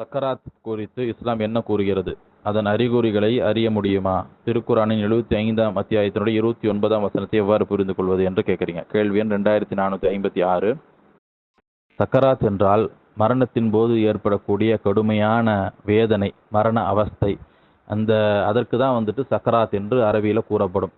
சக்கராத் குறித்து இஸ்லாம் என்ன கூறுகிறது? அதன் அறிகுறிகளை அறிய முடியுமா? திருக்குறானின் எழுபத்தி ஐந்தாம் அத்தியாயத்தினுடைய இருபத்தி ஒன்பதாம் வசனத்தை எவ்வாறு புரிந்து கொள்வது என்று கேட்குறீங்க. கேள்வி எண் ரெண்டாயிரத்தி நானூற்றி ஐம்பத்தி ஆறு. சக்கராத் என்றால் மரணத்தின் போது ஏற்படக்கூடிய கடுமையான வேதனை மரண அவஸ்தை. அந்த அதற்கு தான் வந்துட்டு சக்கராத் என்று அரபியில் கூறப்படும்.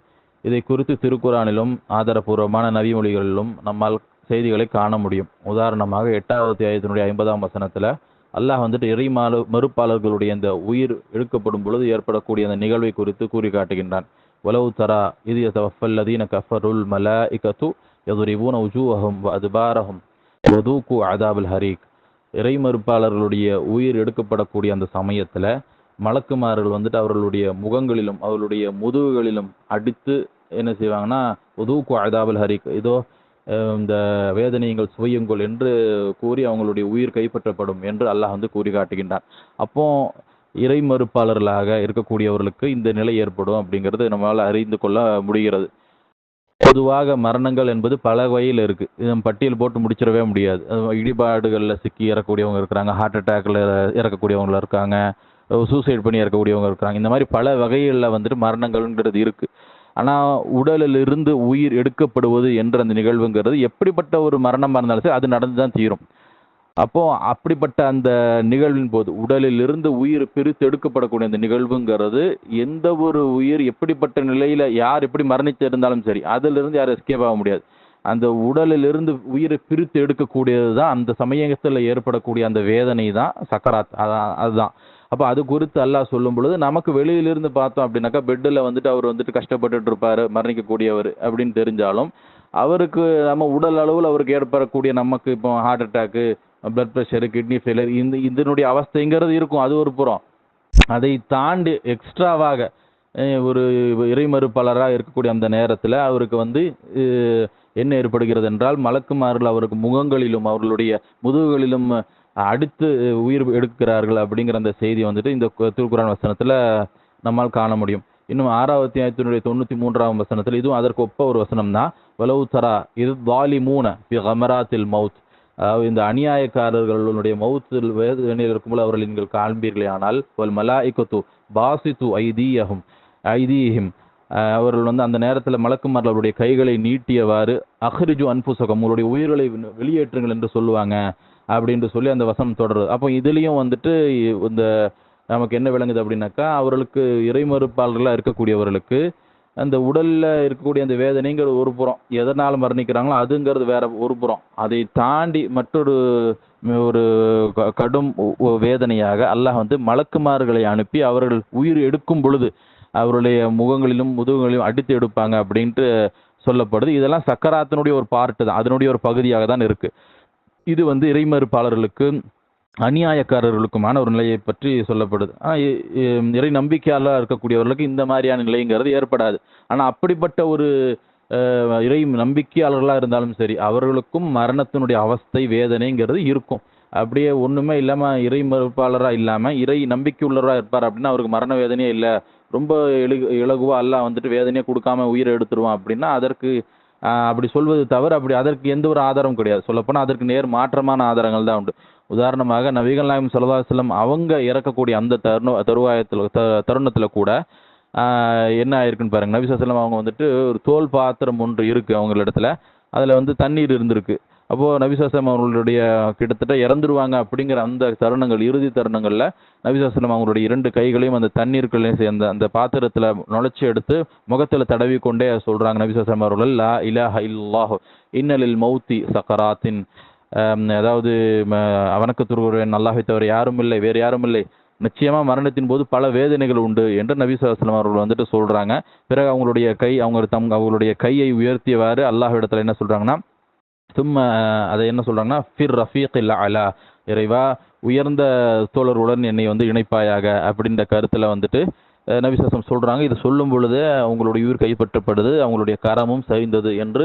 இதை குறித்து திருக்குறானிலும் ஆதாரபூர்வமான நவிமொழிகளிலும் நம்மால் செய்திகளை காண முடியும். உதாரணமாக எட்டாவது அத்தியாயத்தினுடைய ஐம்பதாம் வசனத்தில் அல்லாஹ் வந்துட்டு இறைமாலு மறுப்பாளர்களுடைய இந்த உயிர் எடுக்கப்படும் பொழுது ஏற்படக்கூடிய அந்த நிகழ்வை குறித்து கூறி காட்டுகின்றான் வலவு தரா இது தவஃபல்லதீன கஃபருல் மல இகத்து எதுரிபூன உஜூஹம் அதுபாரஹும் வதூக்கு அதாபுல் ஹரீக். இறை மறுப்பாளர்களுடைய உயிர் எடுக்கப்படக்கூடிய அந்த சமயத்தில் மலக்குமார்கள் வந்துட்டு அவர்களுடைய முகங்களிலும் அவர்களுடைய முதுகுகளிலும் அடித்து என்ன செய்வாங்கன்னா உதூக்கு அதாபுல் ஹரீக். இதோ இந்த வேதனைகள் சுவையுங்கள் என்று கூறி அவங்களுடைய உயிர் கைப்பற்றப்படும் என்று அல்லாஹ் வந்து கூறி காட்டுகின்றான். அப்போ இறை மறுப்பாளர்களாக இருக்கக்கூடியவர்களுக்கு இந்த நிலை ஏற்படும் அப்படிங்கிறது நம்மளால் அறிந்து கொள்ள முடிகிறது. பொதுவாக மரணங்கள் என்பது பல வகையில் இருக்குது நம்ம பட்டியல் போட்டு முடிச்சிடவே முடியாது. இடிபாடுகளில் சிக்கி இறக்கக்கூடியவங்க இருக்கிறாங்க ஹார்ட் அட்டாக்ல இறக்கக்கூடியவங்க இருக்காங்க சூசைட் பண்ணி இறக்கக்கூடியவங்க இருக்கிறாங்க இந்த மாதிரி பல வகைகளில் வந்துட்டு மரணங்கள்ன்றது இருக்குது ஆனால் உடலில் இருந்து உயிர் எடுக்கப்படுவது என்ற அந்த நிகழ்வுங்கிறது எப்படிப்பட்ட ஒரு மரணமாக இருந்தாலும் சரி அது நடந்து தான் தீரும். அப்போது அப்படிப்பட்ட அந்த நிகழ்வின் போது உடலில் இருந்து உயிர் பிரித்து எடுக்கப்படக்கூடிய அந்த நிகழ்வுங்கிறது எந்த ஒரு உயிர் எப்படிப்பட்ட நிலையில் யார் எப்படி மரணித்து இருந்தாலும் சரி அதிலிருந்து யாரும் எஸ்கேப் ஆக முடியாது. அந்த உடலிலிருந்து உயிரை பிரித்து எடுக்கக்கூடியது தான் அந்த சமயத்தில் ஏற்படக்கூடிய அந்த வேதனை தான் சக்கராத் அதான் அதுதான். அப்போ அது குறித்து அல்லாஹ் சொல்லும் பொழுது நமக்கு வெளியிலிருந்து பார்த்தோம் அப்படின்னாக்கா பெட்டில் வந்துட்டு அவர் வந்துட்டு கஷ்டப்பட்டுட்டு இருப்பார் மரணிக்கக்கூடியவர் அப்படின்னு தெரிஞ்சாலும் அவருக்கு நம்ம உடல் அளவில் அவருக்கு ஏற்படக்கூடிய நமக்கு இப்போ heart attack blood pressure kidney failure இந்த இதனுடைய அவஸ்தைங்கிறது இருக்கும் அது ஒரு புறம். அதை தாண்டி எக்ஸ்ட்ராவாக ஒரு இறைமறுப்பாளராக இருக்கக்கூடிய அந்த நேரத்தில் அவருக்கு வந்து என்ன ஏற்படுகிறது என்றால் மலக்குமார்கள் அவருக்கு முகங்களிலும் அவர்களுடைய முதுகுகளிலும் அடுத்து உயிர் எடுக்கிறார்கள் அப்படிங்கிற அந்த செய்தி வந்துட்டு இந்த திருக்குறான் வசனத்தில் நம்மால் காண முடியும். இன்னும் ஆறாவது அத்தியாயத்தினுடைய தொண்ணூற்றி மூன்றாம் வசனத்தில் இதுவும் அதற்கு ஒப்ப ஒரு வசனம் தான் வலவு தரா இது வாலி மூன கமராத்தில் மவுத். அதாவது இந்த அநியாயக்காரர்களுடைய மவுத்தில் வேதனையில் இருக்கும்போது அவர்கள் நீங்கள் காண்பீர்களே ஆனால் வல் மலாய்கத்து பாசித்து ஐதீயகும் ஐதீஹிம். அவர்கள் வந்து அந்த நேரத்தில் மலக்குமார்கள் அவருடைய கைகளை நீட்டியவாறு அஹ்ரிஜு அன்புசகம் உங்களுடைய உயிர்களை வெளியேற்றுங்கள் என்று சொல்லுவாங்க. அப்படின்ட்டு சொல்லி அந்த வசனம் தொடருது. அப்போ இதுலேயும் வந்துட்டு இந்த நமக்கு என்ன விளங்குது அப்படின்னாக்கா அவர்களுக்கு இறைமறுப்பாளர்களாக இருக்கக்கூடியவர்களுக்கு அந்த உடலில் இருக்கக்கூடிய அந்த வேதனைங்கிற ஒரு புறம். எதனால் மரணிக்கிறாங்களோ அதுங்கிறது வேற ஒரு புறம். அதை தாண்டி மற்றொரு ஒரு க- கடும் வேதனையாக அல்லாஹ் வந்து மலக்குமார்களை அனுப்பி அவர்கள் உயிர் எடுக்கும் பொழுது அவருடைய முகங்களிலும் முதுகுகளிலும் அடித்து எடுப்பாங்க அப்படின்ட்டு சொல்லப்படுது. இதெல்லாம் சக்கராத்தினுடைய ஒரு பார்ட்டு தான். அதனுடைய ஒரு பகுதியாக தான் இருக்குது இது வந்து இறைமறுப்பாளர்களுக்கு அநியாயக்காரர்களுக்குமான ஒரு நிலையை பற்றி சொல்லப்படுது. ஆனால் இறை நம்பிக்கையாளராக இருக்கக்கூடியவர்களுக்கு இந்த மாதிரியான நிலைங்கிறது ஏற்படாது. ஆனால் அப்படிப்பட்ட ஒரு இறை நம்பிக்கையாளர்களாக இருந்தாலும் சரி அவர்களுக்கும் மரணத்தினுடைய அவஸ்தை வேதனைங்கிறது இருக்கும். அப்படியே ஒன்றுமே இல்லாமல் இறை மறுப்பாளராக இல்லாமல் இறை நம்பிக்கை உள்ளவராக இருப்பார் அப்படின்னா அவருக்கு மரண வேதனையே இல்லை. ரொம்ப எழு இலகுவாக எல்லாம் வந்துட்டு வேதனையே கொடுக்காம உயிரை எடுத்துருவான் அப்படின்னா அதற்கு அப்படி சொல்வது தவிர அப்படி அதற்கு எந்த ஒரு ஆதாரமும் கிடையாது. சொல்லப்போனால் அதற்கு நேர் மாற்றமான ஆதாரங்கள் தான் உண்டு. உதாரணமாக நபிகள் நாயம் சல்லா செல்லம் அவங்க இறக்கக்கூடிய அந்த தருண தருவாயத்தில் த தருணத்தில் கூட என்ன ஆயிருக்குன்னு பாருங்க. நபி செல்லம் அவங்க வந்துட்டு ஒரு தோல் பாத்திரம் ஒன்று இருக்கு அவங்களிடத்துல. அதில் வந்து தண்ணீர் இருந்திருக்கு. அப்போது நபிசாசலம் அவர்களுடைய கிட்டத்தட்ட இறந்துருவாங்க அப்படிங்கிற அந்த தருணங்கள் இறுதி தருணங்களில் நபிசாசலம் அவங்களுடைய இரண்டு கைகளையும் அந்த தண்ணீர்களையும் சேர்ந்த அந்த பாத்திரத்தில் நுழைச்சி எடுத்து முகத்தில் தடவி கொண்டே சொல்கிறாங்க நபிசாசலம் அவர்கள் லா இலாஹ இல்லாஹ் இன்னலில் மௌத்தி சக்கராத்தின். அதாவது அவனுக்கு துருவன் நல்லாவை தவிர யாரும் இல்லை வேறு யாரும் இல்லை. நிச்சயமா மரணத்தின் போது பல வேதனைகள் உண்டு என்று நபி ஸல்லல்லாஹு அவர்கள் வந்துட்டு சொல்றாங்க. பிறகு அவங்களுடைய கை அவங்க தம் அவங்களுடைய கையை உயர்த்தியவாறு அல்லாஹ் இடத்துல என்ன சொல்றாங்கன்னா சும்ம அதை என்ன சொல்றாங்கன்னா ஃபிர் ரஃபீக் அலா இறைவா உயர்ந்த தோழருடன் என்னை வந்து இணைப்பாயாக அப்படின்ற கருத்துல வந்துட்டு நபிசாசம் சொல்கிறாங்க சொல்றாங்க. இது சொல்லும் பொழுது அவங்களுடைய உயிர் கைப்பற்றப்படுது அவங்களுடைய கரமும் சரிந்தது என்று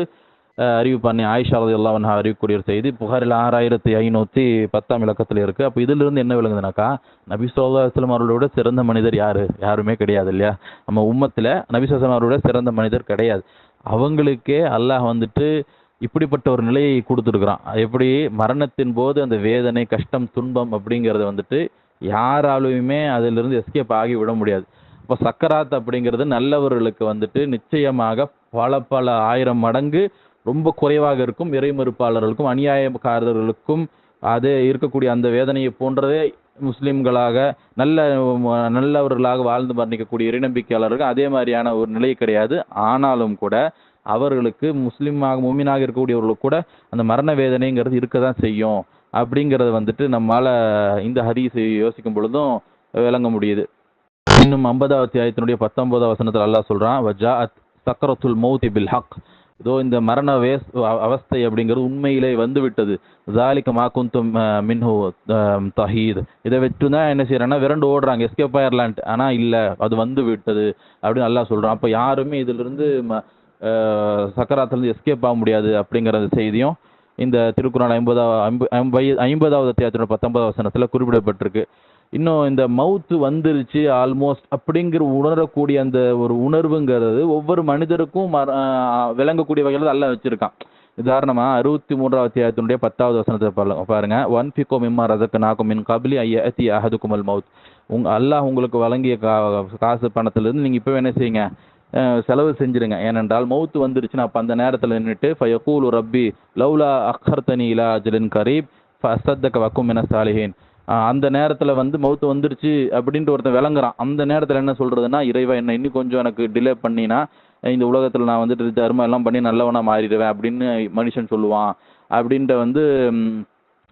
அறிவு பண்ணி ஆயிஷா ரதி அல்லாஹ் அறிவிக்கூடிய செய்தி. புகாரில் ஆறாயிரத்தி ஐநூற்றி பத்தாம் இலக்கத்தில் இருக்கு. அப்போ இதிலிருந்து என்ன விளங்குதுனாக்கா நபி சொல்லா அவர்களோட சிறந்த மனிதர் யாரு? யாருமே கிடையாது இல்லையா? நம்ம உம்மத்தில் நபி சொல்லா அவரோட சிறந்த மனிதர் கிடையாது. அவங்களுக்கே அல்லாஹ் வந்துட்டு இப்படிப்பட்ட ஒரு நிலையை கொடுத்துருக்குறான். எப்படி மரணத்தின் போது அந்த வேதனை கஷ்டம் துன்பம் அப்படிங்கிறத வந்துட்டு யாராலுமே அதிலிருந்து எஸ்கேப் ஆகி விட முடியாது. இப்போ சக்கராத் அப்படிங்கிறது நல்லவர்களுக்கு வந்துட்டு நிச்சயமாக பல பல ஆயிரம் மடங்கு ரொம்ப குறைவாக இருக்கும். இறைமறுப்பாளர்களுக்கும் அநியாயக்காரர்களுக்கும் அது இருக்கக்கூடிய அந்த வேதனையை போன்றதே முஸ்லிம்களாக நல்ல நல்லவர்களாக வாழ்ந்து மரணிக்கக்கூடிய இறைநம்பிக்கையாளர்கள் அதே மாதிரியான ஒரு நிலை கிடையாது. ஆனாலும் கூட அவர்களுக்கு முஸ்லீமாக மூமினாக இருக்கக்கூடியவர்களுக்கு கூட அந்த மரண வேதனைங்கிறது இருக்க தான் செய்யும். அப்படிங்கிறத வந்துட்டு நம்மால் இந்த ஹதீஸை யோசிக்கும் பொழுதும் விளங்க முடியுது. இன்னும் ஐம்பதாவது அத்தியாயத்தினுடைய பத்தொன்பதாவது வசனத்தில் அல்லாஹ் சொல்கிறான் வஜா சக்கரத்துல் மௌதி பில் ஹக். இதோ இந்த மரண வேஸ் அவஸ்தை அப்படிங்கிறது உண்மையிலே வந்து விட்டது ஜாலிக்கு மாக்குந்தும் மின்ஹு தஹீத். இதை வச்சு தான் என்ன செய்யறாங்கன்னா விரண்டு ஓடுறாங்க எஸ்கேப் ஆயிரலான்ட்டு. ஆனால் இல்லை அது வந்து விட்டது அப்படின்னு நல்லா சொல்கிறான் அப்போ யாருமே இதிலிருந்து ம- சக்கராத்திலிருந்து எஸ்கேப் ஆக முடியாது அப்படிங்கிற செய்தியும் இந்த திருக்குறள் ஐம்பதாவது ஐம்பது ஐம்பதாவது அத்தியாயத்தோட பத்தொன்பதாவது வசனத்தில் குறிப்பிடப்பட்டிருக்கு. இன்னும் இந்த மவுத்து வந்துருச்சு ஆல்மோஸ்ட் அப்படிங்கிற உணரக்கூடிய அந்த ஒரு உணர்வுங்கிறது ஒவ்வொரு மனிதருக்கும் விளங்கக்கூடிய வகையில் அல்ல வச்சிருக்கான். உதாரணமா அறுபத்தி மூன்றாவது அத்தியாயத்தினுடைய பத்தாவது வசனத்தை பாருங்க பாருங்க. ஒன் பிகோ மிம்மா ரசக்கு நாக்கும் மின் கபிலி அஹது குமல் மவுத் உங்க அல்லாஹ் உங்களுக்கு வழங்கிய கா காசு பணத்திலிருந்து நீங்க இப்போ என்ன செய்யுங்க? செலவு செஞ்சிருங்க. ஏனென்றால் மவுத்து வந்துருச்சுன்னா அப்போ அந்த நேரத்தில் நின்றுட்டு ஃபயகூலு ரப்பி லவ்லா அக்ஹர்தனி இலா அஜலின் கரீப் ஃபசத்தக்க வக்கும் என சாலிஹேன். அந்த நேரத்தில் வந்து மவுத்து வந்துருச்சு அப்படின்ட்டு ஒருத்தன் விளங்குறான். அந்த நேரத்தில் என்ன சொல்கிறதுன்னா இறைவா என்ன இன்னும் கொஞ்சம் எனக்கு டிலே பண்ணினா இந்த உலகத்தில் நான் வந்துட்டு தர்மம் எல்லாம் பண்ணி நல்லவனாக மாறிடுவேன் அப்படின்னு மனுஷன் சொல்லுவான். அப்படின்ட்டு வந்து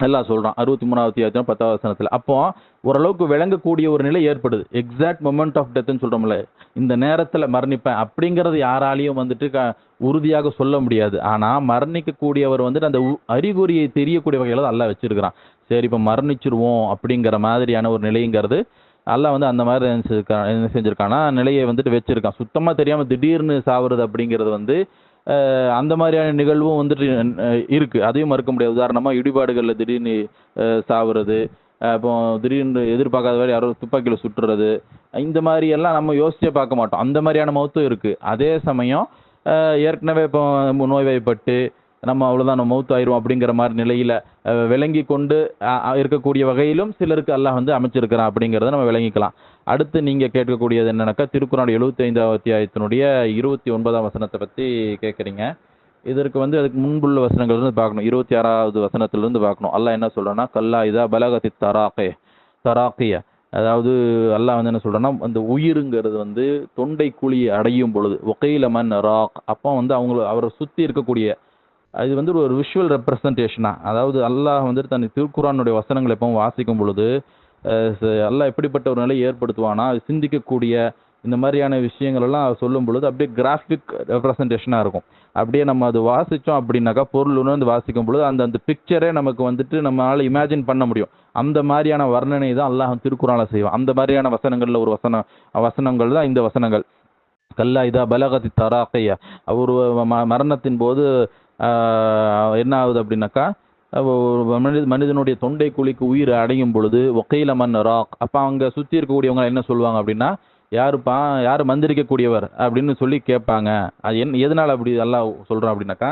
எல்லாம் சொல்கிறான் அறுபத்தி மூணாவது அத்தியாயம் பத்தாவது வசனத்தில். அப்போ ஓரளவுக்கு விளங்கக்கூடிய ஒரு நிலை ஏற்படுது. எக்ஸாக்ட் மொமெண்ட் ஆஃப் டெத்னு சொல்கிறோம்ல இந்த நேரத்தில் மரணிப்பேன் அப்படிங்கிறது யாராலையும் வந்துட்டு க உறுதியாக சொல்ல முடியாது. ஆனால் மரணிக்கக்கூடியவர் வந்துட்டு அந்த உ- அறிகுறியை தெரியக்கூடிய வகையில் அல்லாஹ் வச்சுருக்கிறான். சரி இப்போ மரணிச்சிருவோம் அப்படிங்கிற மாதிரியான ஒரு நிலைங்கிறது அல்லாஹ் வந்து அந்த மாதிரி என்ன செஞ்சிருக்கான் என்ன நிலையை வந்துட்டு வச்சிருக்கான். சுத்தமாக தெரியாமல் திடீர்னு சாவுறது அப்படிங்கிறது வந்து அந்த மாதிரியான நிகழ்வும் வந்துட்டு இருக்குது இருக்கு. அதையும் மறுக்க முடியாது. உதாரணமாக இடிபாடுகளில் திடீர்னு சாவுறது இப்போ திடீர்னு எதிர்பார்க்காத வேறு யாரோ துப்பாக்கியில் சுட்டுறது இந்த மாதிரி எல்லாம் நம்ம யோசிச்சே பார்க்க மாட்டோம். அந்த மாதிரியான மௌத்தும் இருக்கு. அதே சமயம் ஏற்கனவே இப்போ நோய்வாய்ப்பட்டு நம்ம அவ்வளோதான் நம்ம மௌத்து ஆயிரும் அப்படிங்கிற மாதிரி நிலையில விளங்கி கொண்டு இருக்கக்கூடிய வகையிலும் சிலருக்கு எல்லாம் வந்து அமைச்சிருக்கிறான் அப்படிங்கிறத நம்ம விளங்கிக்கலாம். அடுத்து நீங்க கேட்கக்கூடியது என்னன்னாக்கா திருக்குறள் எழுபத்தி ஐந்தாவது அத்தியாயத்தினுடைய இருபத்தி ஒன்பதாம் வசனத்தை பத்தி கேட்குறீங்க. இதற்கு வந்து அதுக்கு முன்புள்ள வசனங்கள் இருந்து பார்க்கணும். இருபத்தி ஆறாவது வசனத்திலிருந்து பார்க்கணும். அல்லாஹ் என்ன சொல்கிறேன்னா கல்லா இதா பலகத்தி தராக்கே தராக்கிய. அதாவது அல்லாஹ் வந்து என்ன சொல்கிறேன்னா அந்த உயிருங்கிறது வந்து தொண்டை குழியை அடையும் பொழுது ஒகையில மண் ராக். அப்போ வந்து அவங்க அவரை சுத்தி இருக்கக்கூடிய அது வந்து ஒரு விஷுவல் ரெப்ரசன்டேஷனா அதாவது அல்லாஹ் வந்துட்டு தன் திருக்குறானுடைய வசனங்களை எப்பவும் வாசிக்கும் பொழுது எல்லாம் எப்படிப்பட்ட ஒரு நிலையை ஏற்படுத்துவானா? சிந்திக்கக்கூடிய இந்த மாதிரியான விஷயங்கள் எல்லாம் சொல்லும் பொழுது அப்படியே கிராஃபிக் ரெப்ரசன்டேஷனாக இருக்கும். அப்படியே நம்ம அது வாசித்தோம் அப்படின்னாக்கா பொருள் உணர்ந்து வாசிக்கும் பொழுது அந்த அந்த பிக்சரே நமக்கு வந்துட்டு நம்மளால் இமேஜின் பண்ண முடியும். அந்த மாதிரியான வர்ணனை தான் அல்லாஹ் திருக்குறால செய்வான். அந்த மாதிரியான வசனங்களில் ஒரு வசனம் வசனங்கள் தான் இந்த வசனங்கள். கல்லா இதா பலகதி தராக்கையா. ஒரு ம- மரணத்தின் போது என்ன ஆகுது அப்படின்னாக்கா மனித மனிதனுடைய தொண்டை குழிக்கு உயிர் அடையும் பொழுது ஒக்கையில மண் ராக் அப்போ அவங்க சுற்றி இருக்கக்கூடியவங்க என்ன சொல்லுவாங்க அப்படின்னா யாருப்பா யார் மந்திரிக்கக்கூடியவர்? அப்படின்னு சொல்லி கேட்பாங்க. அது என் எதனால் அப்படி எல்லாம் சொல்கிறோம் அப்படின்னாக்கா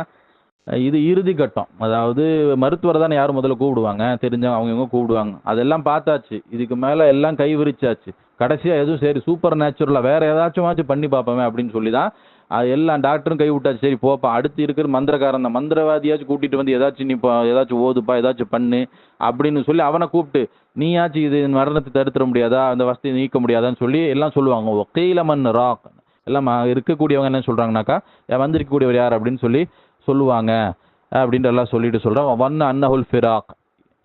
இது இறுதி கட்டம். அதாவது மருத்துவரை தானே யார் முதல்ல கூப்பிடுவாங்க. தெரிஞ்சவங்க அவங்கவுங்க கூப்பிடுவாங்க. அதெல்லாம் பார்த்தாச்சு. இதுக்கு மேலே எல்லாம் கை விரிச்சாச்சு. கடைசியாக எதுவும் சரி சூப்பர் நேச்சுரலாக வேறு ஏதாச்சும் பண்ணி பார்ப்போமே அப்படின்னு சொல்லி தான் அது எல்லாம் டாக்டரும் கை விட்டாச்சு. சரி போப்பா. அடுத்து இருக்கிற மந்திரக்காரன் தான் மந்திரவாதியாச்சும் கூட்டிட்டு வந்து ஏதாச்சும் நீ ஏதாச்சும் ஓதுப்பா ஏதாச்சும் பண்ணு அப்படின்னு சொல்லி அவனை கூப்பிட்டு நீயாச்சும் இது மரணத்தை தடுத்துட முடியாதா? அந்த வசதியை நீக்க முடியாதான்னு சொல்லி எல்லாம் சொல்லுவாங்க. ஒக்கையில மண் ராக். எல்லாம் இருக்கக்கூடியவங்க என்ன சொல்றாங்கனாக்கா வந்திருக்கக்கூடியவர் யார்? அப்படின்னு சொல்லி சொல்லுவாங்க. அப்படின்ற எல்லாம் சொல்லிட்டு சொல்றான் ஒன் அன்னஹுல் ஃபிராக்.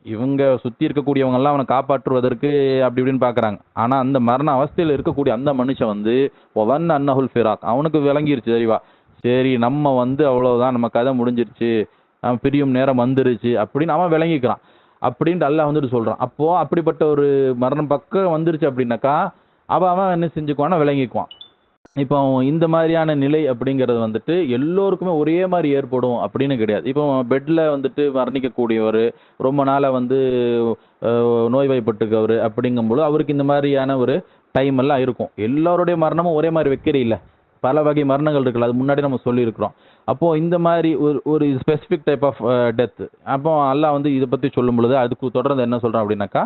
இவங்க சுத்தி இருக்கக்கூடியவங்க எல்லாம் அவனை காப்பாற்றுவதற்கு அப்படி இப்படின்னு பாக்குறாங்க ஆனா அந்த மரண அவஸ்தையில் இருக்கக்கூடிய அந்த மனுஷன் வந்து ஒவன் அன்னஹுல் ஃபிராக். அவனுக்கு விளங்கிருச்சு சரிவா. சரி நம்ம வந்து அவ்வளவுதான் நம்ம கதை முடிஞ்சிருச்சு. நம்ம பிரியும் நேரம் வந்துருச்சு. அப்படின்னு அவன் விளங்கிக்கிறான். அப்படின்ட்டு அல்லாஹ் வந்துட்டு சொல்றான். அப்போ அப்படிப்பட்ட ஒரு மரணம் பக்கம் வந்துருச்சு அப்படின்னாக்கா அவன் அவன் என்ன செஞ்சுக்குவான்னா விளங்கிக்குவான். இப்போ இந்த மாதிரியான நிலை அப்படிங்கிறது வந்துட்டு எல்லோருக்குமே ஒரே மாதிரி ஏற்படும் அப்படின்னு கிடையாது. இப்போ பெட்டில் வந்துட்டு மரணிக்கக்கூடியவர் ரொம்ப நாளாக வந்து அஹ், நோய்வாய்ப்பட்டிருக்கவர் அப்படிங்கும்போது அவருக்கு இந்த மாதிரியான ஒரு டைம் எல்லாம் இருக்கும். எல்லாருடைய மரணமும் ஒரே மாதிரி வைக்கிறே இல்லை. பல வகை மரணங்கள் இருக்குல்ல அது முன்னாடி நம்ம சொல்லியிருக்கிறோம். அப்போ இந்த மாதிரி ஒரு ஒரு ஸ்பெசிஃபிக் டைப் ஆஃப் டெத் அப்போ எல்லாம் வந்து இதை பற்றி சொல்லும் பொழுது அதுக்கு தொடர்ந்து என்ன சொல்கிறோம் அப்படின்னாக்கா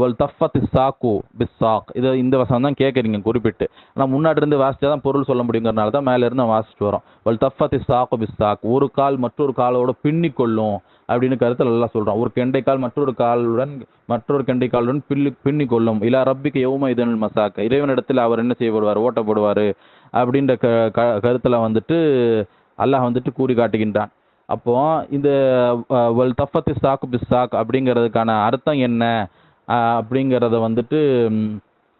வல் தஃபத் சாக்கு பிஸ் சாக் இதை இந்த வசனம் தான் கேட்குறீங்க குறிப்பிட்டு. ஆனால் முன்னாடி இருந்து வாசிச்சா தான் பொருள் சொல்ல முடியுங்கிறனால தான் மேலேருந்து வாசிட்டு வாசிச்சுட்டு வரோம். வல் தஃபத் சாக்கு பிஸ் சாக் ஒரு கால் மற்றொரு காலோட பின்னி கொள்ளும் அப்படின்னு கருத்தில் எல்லாம் சொல்கிறோம் ஒரு கெண்டைக்கால் மற்றொரு காலுடன் மற்றொரு கெண்டைக்காலுடன் பில்லு பின்னி கொள்ளும். இல்லா ரப்பிக்கு எவ்வளோ இதன் மசாக்க இறைவனிடத்தில் அவர் என்ன செய்யப்படுவார்? ஓட்டப்படுவார் அப்படின்ற க க கருத்தில் வந்துட்டு அல்லாஹ் வந்துட்டு கூறி காட்டுகின்றான். அப்போ இந்த வல் தஃபத்து சாக்கு பிஸ் சாக் அப்படிங்கிறதுக்கான அர்த்தம் என்ன? அப்படிங்கிறத வந்துட்டு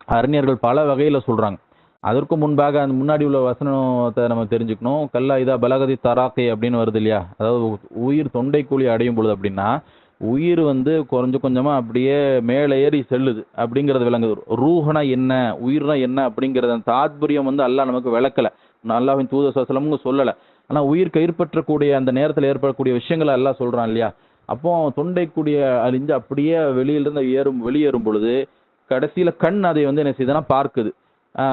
அறிஞர்கள் பல வகையில் சொல்கிறாங்க அதற்கு முன்பாக அந்த முன்னாடி உள்ள வசனத்தை நம்ம தெரிஞ்சுக்கணும். கல்லா இதா பலகதி தராக்கை அப்படின்னு வருது இல்லையா? அதாவது உயிர் தொண்டை கூலி அடையும் பொழுது அப்படின்னா உயிர் வந்து கொஞ்சம் கொஞ்சமாக அப்படியே மேலே ஏறி செல்லுது அப்படிங்கிறது விளங்குது. ரூஹனா என்ன? உயிர்னா என்ன? அப்படிங்கிறத தாத்பரியம் வந்து அல்லா நமக்கு விளக்கலை. நல்லாவின் தூத சலமும் சொல்லலை. ஆனால் உயிர் கைப்பற்றக்கூடிய அந்த நேரத்தில் ஏற்படக்கூடிய விஷயங்களை எல்லாம் சொல்கிறான் இல்லையா? அப்போ தொண்டைக்கூடிய அழிஞ்சு அப்படியே வெளியிலிருந்து ஏறும் வெளியேறும் பொழுது கடைசியில் கண் அதை வந்து என்ன செய்யுதுன்னா பார்க்குது.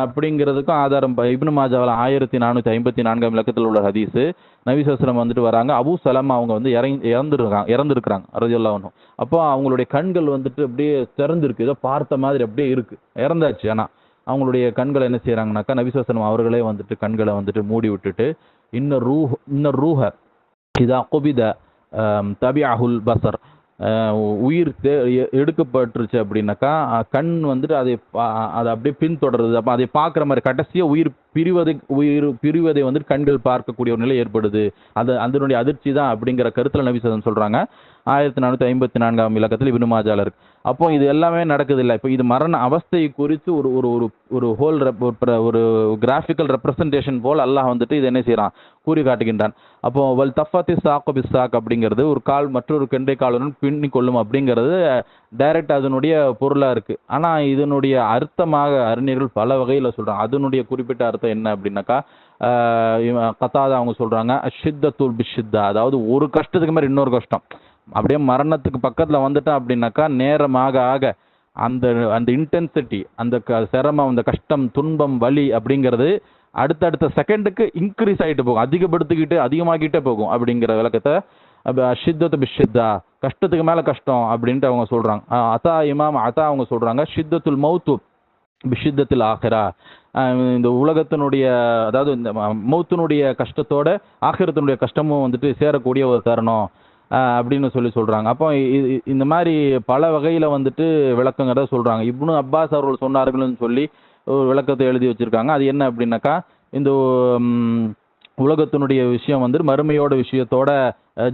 அப்படிங்கிறதுக்கும் ஆதாரம் இப்னு மாஜாவில் ஆயிரத்தி நானூற்றி ஐம்பத்தி நான்காம் இலக்கத்தில் உள்ள ஹதீஸு. நபிசஸ்லம் வந்துட்டு வராங்க. அபு சலம் அவங்க வந்து இறங்கி இறந்துருக்காங்க இறந்துருக்குறாங்க ரஜல்லா ஒன்றும் அப்போ அவங்களுடைய கண்கள் வந்துட்டு அப்படியே திறந்துருக்கு. ஏதோ பார்த்த மாதிரி அப்படியே இருக்குது இறந்தாச்சு. ஆனால் அவங்களுடைய கண்களை என்ன செய்கிறாங்கனாக்கா நபிசஸ்லம் அவர்களே வந்துட்டு கண்களை வந்துட்டு மூடி விட்டுட்டு இன்ன ரூஹ் இன்ன ரூஹ இதா குபித தபியாகுல் பசர். உயிர் தே எடுக்கப்பட்டுருச்சு அப்படின்னாக்கா கண் வந்துட்டு அதை அதை அப்படியே பின்தொடருது. அப்போ அதை பார்க்குற மாதிரி கடைசியாக உயிர் பிரிவதை உயிர் பிரிவதை வந்துட்டு கண்கள் பார்க்கக்கூடிய ஒரு நிலை ஏற்படுது. அது அதனுடைய அதிர்ச்சி தான் அப்படிங்கிற கருத்தில் நபி சொல்கிறாங்க ஆயிரத்தி நானூற்றி ஐம்பத்தி நான்காம் இலக்கத்தில் இப்னு மாஜால இருக்கு. அப்போ இது எல்லாமே நடக்குது இல்லை இப்போ இது மரண அவஸ்தை குறித்து ஒரு ஒரு ஒரு ஒரு ஹோல் ரெப் ஒரு கிராஃபிக்கல் ரெப்ரசன்டேஷன் போல் அல்லாஹ் வந்துட்டு இது என்ன செய்கிறான் கூறி காட்டுகின்றான். அப்போ வல் தஃபாத்தி சாக்கோ பிசாக் அப்படிங்கிறது ஒரு கால் மற்றொரு கெண்டை காலுடன் பின்னி கொள்ளும் அப்படிங்கிறது டைரக்ட் அதனுடைய பொருளாக இருக்குது ஆனால் இதனுடைய அர்த்தமாக அறிஞர்கள் பல வகையில் சொல்கிறாங்க அதனுடைய குறிப்பிட்ட அர்த்தம் என்ன அப்படின்னாக்கா இவன் கத்தாத அவங்க சொல்கிறாங்க ஷித்தத்துல் பிஷித்தா அதாவது ஒரு கஷ்டத்துக்கு மாதிரி இன்னொரு கஷ்டம். அப்படியே மரணத்துக்கு பக்கத்தில் வந்துட்டோம் அப்படின்னாக்கா நேரமாக ஆக அந்த அந்த இன்டென்சிட்டி அந்த க சிரமம் அந்த கஷ்டம் துன்பம் வலி அப்படிங்கிறது அடுத்தடுத்த செகண்டுக்கு இன்க்ரீஸ் ஆகிட்டு போகும். அதிகப்படுத்திக்கிட்டு அதிகமாகிட்டே போகும் அப்படிங்கிற விளக்கத்தை ஷித்தத்து பிஷித்தா கஷ்டத்துக்கு மேலே கஷ்டம் அப்படின்ட்டு அவங்க சொல்கிறாங்க அத்தா இமாம் அத்தா அவங்க சொல்கிறாங்க ஷித்தத்துல் மௌத்து பிஷித்தத்தில் ஆகிறா இந்த உலகத்தினுடைய அதாவது இந்த மௌத்தினுடைய கஷ்டத்தோட ஆகிரத்தினுடைய கஷ்டமும் வந்துட்டு சேரக்கூடிய ஒரு தருணம். அப்படின்னு சொல்லி சொல்கிறாங்க அப்போ இந்த மாதிரி பல வகையில் வந்துட்டு விளக்கங்கிறத சொல்கிறாங்க இப்னு அப்பாஸ் அவர்கள் சொன்னார்கள்னு சொல்லி ஒரு விளக்கத்தை எழுதி வச்சுருக்காங்க. அது என்ன அப்படின்னாக்கா இந்த உலகத்தினுடைய விஷயம் வந்து மறுமையோட விஷயத்தோட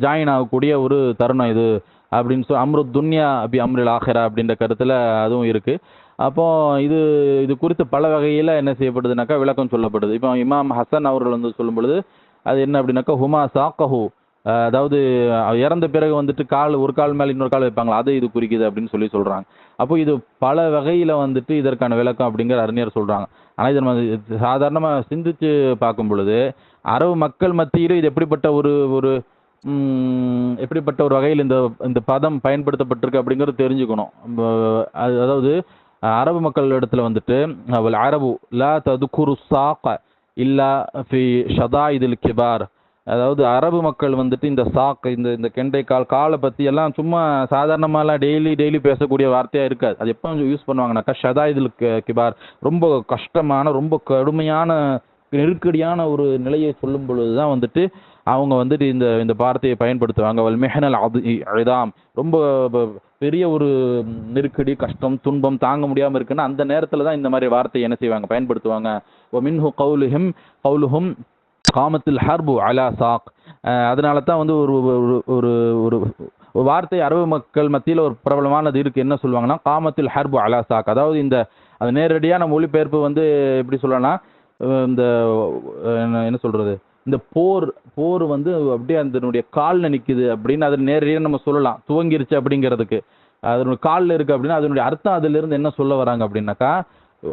ஜாயின் ஆகக்கூடிய ஒரு தருணம் இது அப்படின்னு சொல்லி அம்ருத் துன்யா அபி அம்ரில் ஆஹிரா அப்படின்ற கருத்தில் அதுவும் இருக்குது அப்போ இது இது குறித்து பல வகையில் என்ன செய்யப்படுதுனாக்கா விளக்கம் சொல்லப்படுது. இப்போ இமாம் ஹசன் அவர்கள் வந்து சொல்லும் பொழுது அது என்ன அப்படின்னாக்கா ஹுமா சாக்கஹு அதாவது இறந்த பிறகு வந்துட்டு கால் ஒரு கால் மேலே இன்னொரு கால் வைப்பாங்களா? அதை இது குறிக்குது அப்படின்னு சொல்லி சொல்கிறாங்க அப்போ இது பல வகையில் வந்துட்டு இதற்கான விளக்கம் அப்படிங்கிற அறிஞர் சொல்கிறாங்க ஆனால் இதை நம்ம சாதாரணமாக சிந்திச்சு பார்க்கும் பொழுது அரபு மக்கள் மத்தியில் இது எப்படிப்பட்ட ஒரு ஒரு எப்படிப்பட்ட ஒரு வகையில் இந்த இந்த பதம் பயன்படுத்தப்பட்டிருக்கு அப்படிங்கிறது தெரிஞ்சுக்கணும். அது- அதாவது அரபு மக்கள் இடத்துல வந்துட்டு அவள் அரபு லா ததுக்குரு சாக்க இல்லா ஃபி ஷதா இதில் கிபார். அதாவது அரபு மக்கள் வந்துட்டு இந்த சாக் இந்த இந்த கெண்டைக்கால் காலை பற்றி எல்லாம் சும்மா சாதாரணமாலாம் டெய்லி டெய்லி பேசக்கூடிய வார்த்தையாக இருக்காது. அது எப்போ யூஸ் பண்ணுவாங்கனாக்கா ஷதா இதில் கிபார். ரொம்ப கஷ்டமான ரொம்ப கடுமையான நெருக்கடியான ஒரு நிலையை சொல்லும் பொழுது தான் வந்துட்டு அவங்க வந்துட்டு இந்த இந்த வார்த்தையை பயன்படுத்துவாங்க. வல் மெஹனல் அது இதாம். ரொம்ப பெரிய ஒரு நெருக்கடி கஷ்டம் துன்பம் தாங்க முடியாமல் இருக்குன்னா அந்த நேரத்தில் தான் இந்த மாதிரி வார்த்தையை என்ன செய்வாங்க? பயன்படுத்துவாங்க. ஓ மின்ஹு கவுலுஹிம் கவுலுஹும் காமத்தில் ஹர்பு அலா சாக். அதனால தான் வந்து ஒரு ஒரு ஒரு ஒரு ஒரு வார்த்தை அரபு மக்கள் மத்தியில் ஒரு பிரபலமானது இருக்குது என்ன சொல்லுவாங்கன்னா காமத்தில் ஹர்பு அலா சாக். அதாவது இந்த அது நேரடியான மொழிபெயர்ப்பு வந்து எப்படி சொல்லலாம்னா இந்த என்ன என்ன இந்த போர் போர் வந்து அப்படியே அதனுடைய காலில் நிற்கிது அப்படின்னு அது நேரடியாக நம்ம சொல்லலாம். துவங்கிருச்சு அப்படிங்கிறதுக்கு. அதனுடைய காலில் இருக்குது அப்படின்னா அதனுடைய அர்த்தம் அதிலிருந்து என்ன சொல்ல வராங்க அப்படின்னாக்கா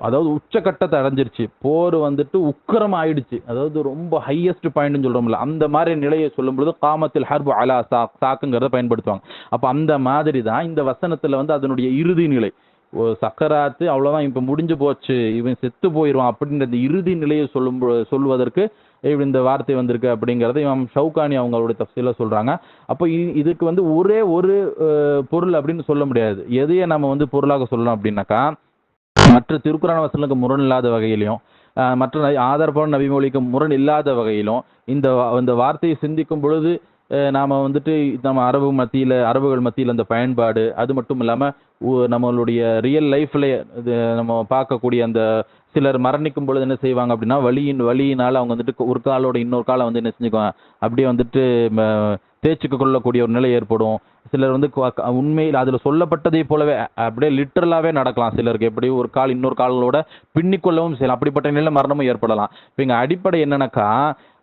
அதாவது உச்சக்கட்டத்தை அடைஞ்சிருச்சு. போர் வந்துட்டு உக்கரம் ஆயிடுச்சு. அதாவது ரொம்ப ஹையஸ்ட் பாயிண்ட்னு சொல்றோம்ல அந்த மாதிரி நிலையை சொல்லும் பொழுது காமத்தில் ஹர்பு அலா சாக் சாக்குங்கிறத பயன்படுத்துவாங்க. அப்போ அந்த மாதிரி தான் இந்த வசனத்தில் வந்து அதனுடைய இறுதி நிலை. ஓ சக்கராத்து அவ்வளோதான் இப்போ முடிஞ்சு போச்சு இவன் செத்து போயிடுவான் அப்படின்ற இந்த இறுதி நிலையை சொல்லும் சொல்வதற்கு இப்படி இந்த வார்த்தை வந்திருக்கு அப்படிங்கிறத இவன் ஷவுகானி அவங்களுடைய தஃசீல சொல்றாங்க. அப்போ இ- இதுக்கு வந்து ஒரே ஒரு பொருள் அப்படின்னு சொல்ல முடியாது. எதையே நம்ம வந்து பொருளாக சொல்லலாம் அப்படின்னாக்கா மற்ற திருக்குறான வசனங்களுக்கு முரண் இல்லாத வகையிலையும் மற்ற நபி- நபிமொழிக்கு முரண் இல்லாத வகையிலும் இந்த இந்த வார்த்தையை சிந்திக்கும் பொழுது நாம் வந்துட்டு நம்ம அரபு மத்தியில் அரபுகள் மத்தியில் அந்த பயன்பாடு அது மட்டும் இல்லாமல் உ- நம்மளுடைய ரியல் லைஃப்பில் இது நம்ம பார்க்கக்கூடிய அந்த சிலர் மரணிக்கும் பொழுது என்ன செய்வாங்க அப்படின்னா வழியின் வழியினால் அவங்க வந்துட்டு ஒரு காலோட இன்னொரு காலை வந்து என்ன செஞ்சுக்குவாங்க அப்படியே வந்துட்டு ம, தேய்ச்சிக்க கொள்ளக்கூடிய ஒரு நிலை ஏற்படும். சிலர் வந்து உண்மையில் அதில் சொல்லப்பட்டதை போலவே அப்படியே லிட்டரலாகவே நடக்கலாம். சிலருக்கு எப்படி ஒரு கால் இன்னொரு கால்களோட பின்னிக்கொள்ளவும் செய்யலாம். அப்படிப்பட்ட நிலை மரணமும் ஏற்படலாம். இப்போ இங்கே அடிப்படை என்னென்னாக்கா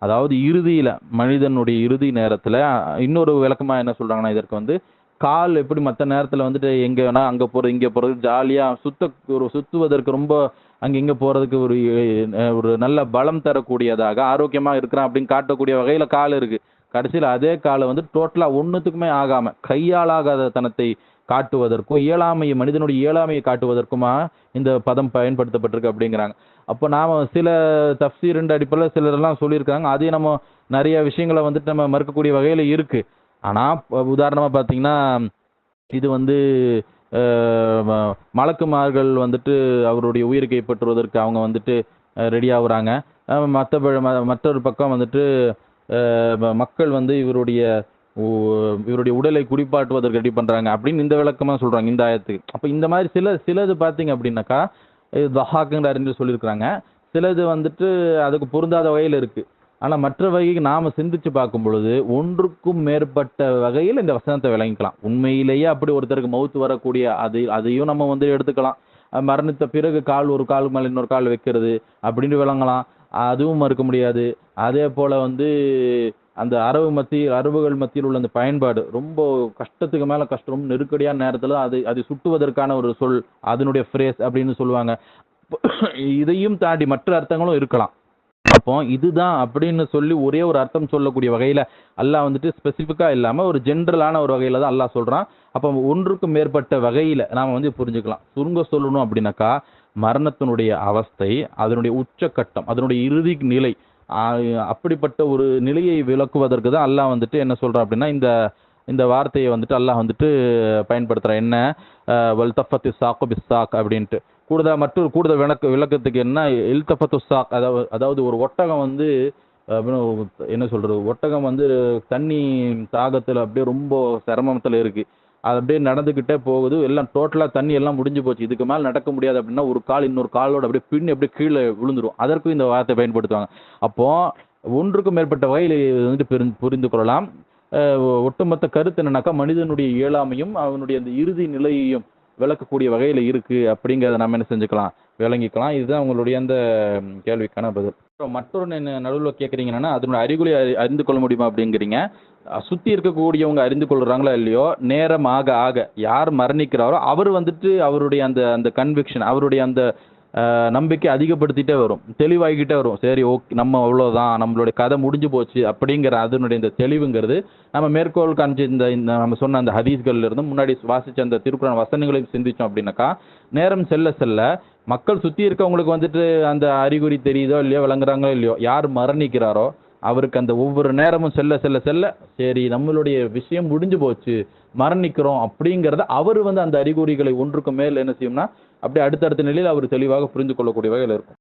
அதாவது இறுதியில் மனிதனுடைய இறுதி நேரத்தில் இன்னொரு விளக்கமாக என்ன சொல்கிறாங்கன்னா இதற்கு வந்து கால் எப்படி மற்ற நேரத்தில் வந்துட்டு எங்கே வேணா அங்கே போகிறது இங்கே போகிறது ஜாலியாக சுத்த ஒரு சுற்றுவதற்கு ரொம்ப அங்கே இங்கே போகிறதுக்கு ஒரு ஒரு நல்ல பலம் தரக்கூடியதாக ஆரோக்கியமாக இருக்கிறான் அப்படின்னு காட்டக்கூடிய வகையில் கால் இருக்குது கடைசியில் அதே காலை வந்து டோட்டலாக ஒன்றுத்துக்குமே ஆகாமல் கையாளாகாத தனத்தை காட்டுவதற்கும் இயலாமையை மனிதனுடைய இயலாமையை காட்டுவதற்குமா இந்த பதம் பயன்படுத்தப்பட்டிருக்கு அப்படிங்கிறாங்க. அப்போ நாம் சில தஃப்சீர் அடிப்படையில் சிலரெல்லாம் சொல்லியிருக்காங்க. அதையும் நம்ம நிறைய விஷயங்களை வந்துட்டு நம்ம மறுக்கக்கூடிய வகையில் இருக்குது ஆனால் உதாரணமாக பார்த்தீங்கன்னா இது வந்து மலக்குமார்கள் வந்துட்டு அவருடைய உயிர் கைப்பற்றுவதற்கு அவங்க வந்துட்டு ரெடி ஆகுறாங்க. மற்ற மற்றொரு பக்கம் வந்துட்டு மக்கள் வந்து இவருடைய இவருடைய உடலை குடிப்பாட்டுவதற்கு ரெடி பண்றாங்க அப்படின்னு இந்த விளக்கமா சொல்றாங்க இந்த ஆயத்துக்கு. அப்ப இந்த மாதிரி சில சிலது பார்த்தீங்க அப்படின்னாக்கா இது தஹாக்குங்கிற அறிஞர் சொல்லியிருக்கிறாங்க. சிலது வந்துட்டு அதுக்கு பொருந்தாத வகையில் இருக்கு. ஆனா மற்ற வகைக்கு நாம சிந்திச்சு பார்க்கும் பொழுது ஒன்றுக்கும் மேற்பட்ட வகையில் இந்த வசனத்தை விளங்கிக்கலாம். உண்மையிலேயே அப்படி ஒருத்தருக்கு மவுத்து வரக்கூடிய அது அதையும் நம்ம வந்து எடுத்துக்கலாம். மரணித்த பிறகு கால் ஒரு கால் மேலே இன்னொரு கால் வைக்கிறது அப்படின்னு விளங்கலாம். அதுவும் மறுக்க முடியாது. அதே போல் வந்து அந்த அரபு மத்திய அரபுகள் மத்தியில் உள்ள அந்த பயன்பாடு ரொம்ப கஷ்டத்துக்கு மேலே கஷ்டம் நெருக்கடியான நேரத்தில் அது அதை சுட்டுவதற்கான ஒரு சொல் அதனுடைய ஃப்ரேஸ் அப்படின்னு சொல்லுவாங்க. இதையும் தாண்டி மற்ற அர்த்தங்களும் இருக்கலாம். அப்போ இதுதான் அப்படின்னு சொல்லி ஒரே ஒரு அர்த்தம் சொல்லக்கூடிய வகையில் அல்லாஹ் வந்துட்டு ஸ்பெசிஃபிக்காக இல்லாமல் ஒரு ஜென்ரலான ஒரு வகையில் தான் அல்லாஹ் சொல்கிறான் அப்போ ஒன்றுக்கும் மேற்பட்ட வகையில் நாம் வந்து புரிஞ்சுக்கலாம். சுருங்க சொல்லணும் அப்படின்னாக்கா மரணத்தினுடைய அவஸ்தை அதனுடைய உச்சக்கட்டம் அதனுடைய இறுதி நிலை அப்படிப்பட்ட ஒரு நிலையை விளக்குவதற்கு தான் அல்லாஹ் வந்துட்டு என்ன சொல்கிறான் அப்படின்னா இந்த இந்த வார்த்தையை வந்துட்டு அல்லாஹ் வந்துட்டு பயன்படுத்துகிறான் என்ன? வல்தஃபத்து சாக்கு பிஸ்தாக் அப்படின்ட்டு. கூடுதல் மற்றொரு கூடுதல் விளக்கு விளக்கத்துக்கு என்ன? இல்தஃபத்து சாக் அதாவது அதாவது ஒரு ஒட்டகம் வந்து என்ன சொல்கிறது ஒட்டகம் வந்து தண்ணி தாகத்தில் அப்படியே ரொம்ப சிரமத்தில் இருக்குது அது அப்படியே நடந்துக்கிட்டே போகுது. எல்லாம் டோட்டலாக தண்ணி எல்லாம் முடிஞ்சு போச்சு. இதுக்கு மேலே நடக்க முடியாது அப்படின்னா ஒரு கால் இன்னொரு காலோட அப்படியே பின் அப்படியே கீழே விழுந்துடும் அதற்கும் இந்த வார்த்தை பயன்படுத்துவாங்க. அப்போது ஒன்றுக்கும் மேற்பட்ட வகையில் வந்துட்டு புரிந்து புரிந்து கொள்ளலாம். ஒட்டுமொத்த கருத்து என்னன்னாக்கா மனிதனுடைய இயலாமையும் அவனுடைய அந்த இறுதி நிலையையும் விளக்கக்கூடிய வகையில் இருக்குது அப்படிங்கிறத நம்ம என்ன செஞ்சுக்கலாம்? விளங்கிக்கலாம். இதுதான் உங்களுடைய அந்த கேள்விக்கான பதில். அப்புறம் மற்றொரு நடுவில் கேட்குறீங்கன்னா அதனுடைய அறிகுறி அறிந்து கொள்ள முடியுமா அப்படிங்கிறீங்க. சுற்றி இருக்கக்கூடியவங்க அறிந்து கொள்கிறாங்களோ இல்லையோ நேரம் ஆக ஆக யார் மரணிக்கிறாரோ அவர் வந்துட்டு அவருடைய அந்த அந்த கன்விக்ஷன் அவருடைய அந்த நம்பிக்கை அதிகப்படுத்திட்டே வரும். தெளிவாகிக்கிட்டே வரும். சரி ஓகே நம்ம அவ்வளோதான் நம்மளுடைய கதை முடிஞ்சு போச்சு அப்படிங்கிற அதனுடைய இந்த தெளிவுங்கிறது நம்ம மேற்கோள் காமிச்ச இந்த இந்த நம்ம சொன்ன அந்த ஹதீஸ்கள்ல இருந்து முன்னாடி வாசிச்ச அந்த திருக்குறள் வசனங்களையும் சிந்திச்சோம் அப்படின்னாக்கா நேரம் செல்ல செல்ல மக்கள் சுற்றி இருக்கவங்களுக்கு வந்துட்டு அந்த அறிகுறி தெரியுதோ இல்லையோ விளங்குறாங்களோ இல்லையோ யார் மரணிக்கிறாரோ அவருக்கு அந்த ஒவ்வொரு நேரமும் செல்ல செல்ல செல்ல சரி நம்மளுடைய விஷயம் முடிஞ்சு போச்சு மரணிக்கிறோம் அப்படிங்கிறத அவர் வந்து அந்த அறிகுறிகளை ஒன்றுக்கு மேல் என்ன செய்யும்னா அப்படியே அடுத்தடுத்த நிலையில் அவர் தெளிவாக புரிந்து கொள்ளக்கூடிய வகையில் இருக்கும்.